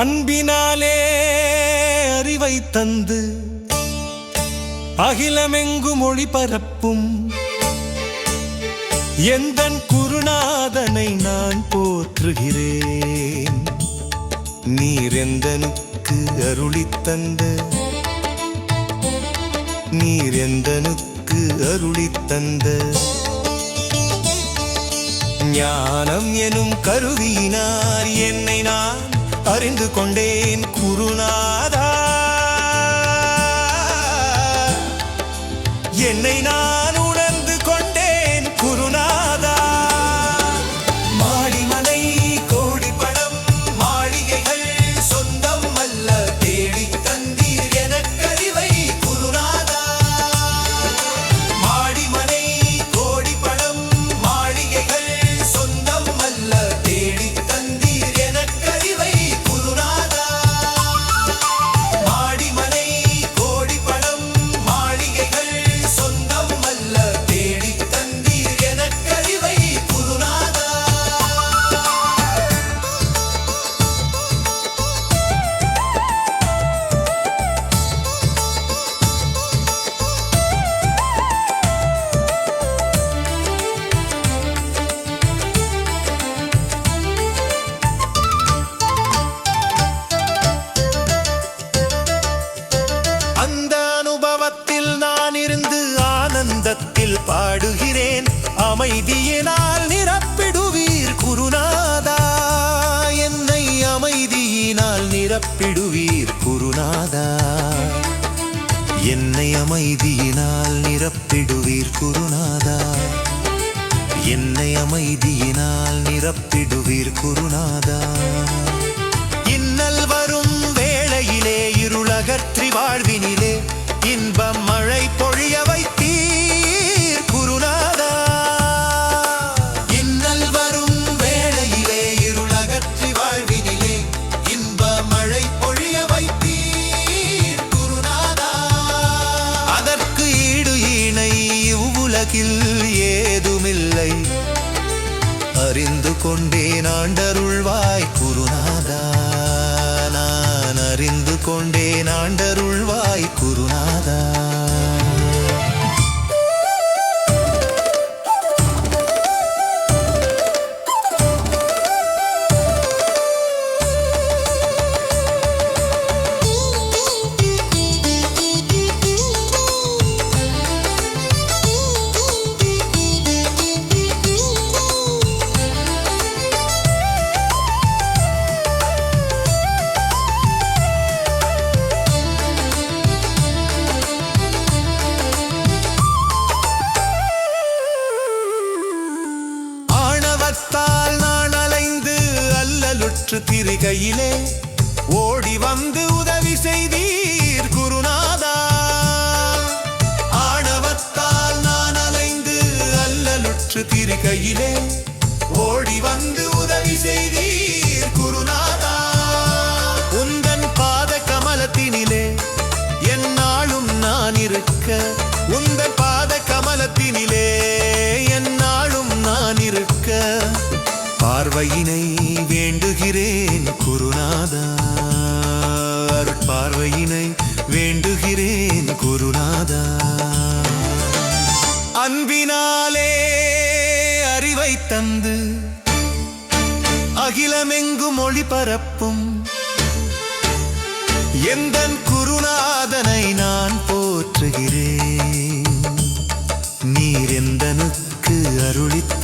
அன்பினாலே அறிவை தந்து அகிலமெங்கும் ஒளிபரப்பும் எந்தன் குருநாதனை நான் போற்றுகிறேன். நீரெந்தனுக்கு அருளி தந்த. நீரெந்தனுக்கு அருளி தந்த. ஞானம் எனும் கருவியினார் என்னை நான் அறிந்து கொண்டேன். அமைதியினால் நிரப்பிடுவீர் குருநாதா. என்னை அமைதியினால் நிரப்பிடுவீர் குருநாதா. என்னை அமைதியினால் நிரப்பிடுவீர் குருநாதா. என்னை அமைதியினால் நிரப்பிடுவீர் குருநாதா. இன்னல் வரும் வேளையிலே இருளகற்றி வாழ்வினிலே இன்பம் மழை பொழியவர் உலகில் ஏதுமில்லை. அறிந்து கொண்டேன் ஆண்டருள்வாய் குருநாதா. நான் அறிந்து கொண்டேன் ஆண்டருள்வாய் குருநாதா. திருகையிலே ஓடி வந்து உதவி செய்தீர் குருநாதா. ஆணவத்தால் நான் அலைந்து அல்லலுற்று திருகையிலே பார்வையினை வேண்டுகிறேன் குருநாதா பார்வையினை வேண்டுகிறேன் குருநாதா அன்பினாலே அறிவை தந்து அகிலமெங்கும் ஒளிபரப்பும் எந்தன் குருநாதனை நான் போற்றுகிறேன்? நீர் எந்தனுக்கு அருளித்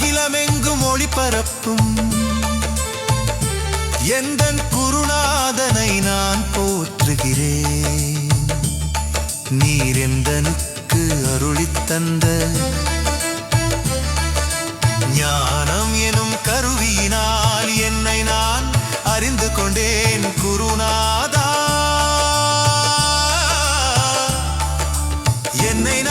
அகிலமெங்கும் ஒளிபரப்பும். எந்த குருநாதனை நான் போற்றுகிறேன். நீர் எந்தனுக்கு அருளி தந்த ஞானம் எனும் கருவியினால் என்னை நான் அறிந்து கொண்டேன் குருநாதா. என்னை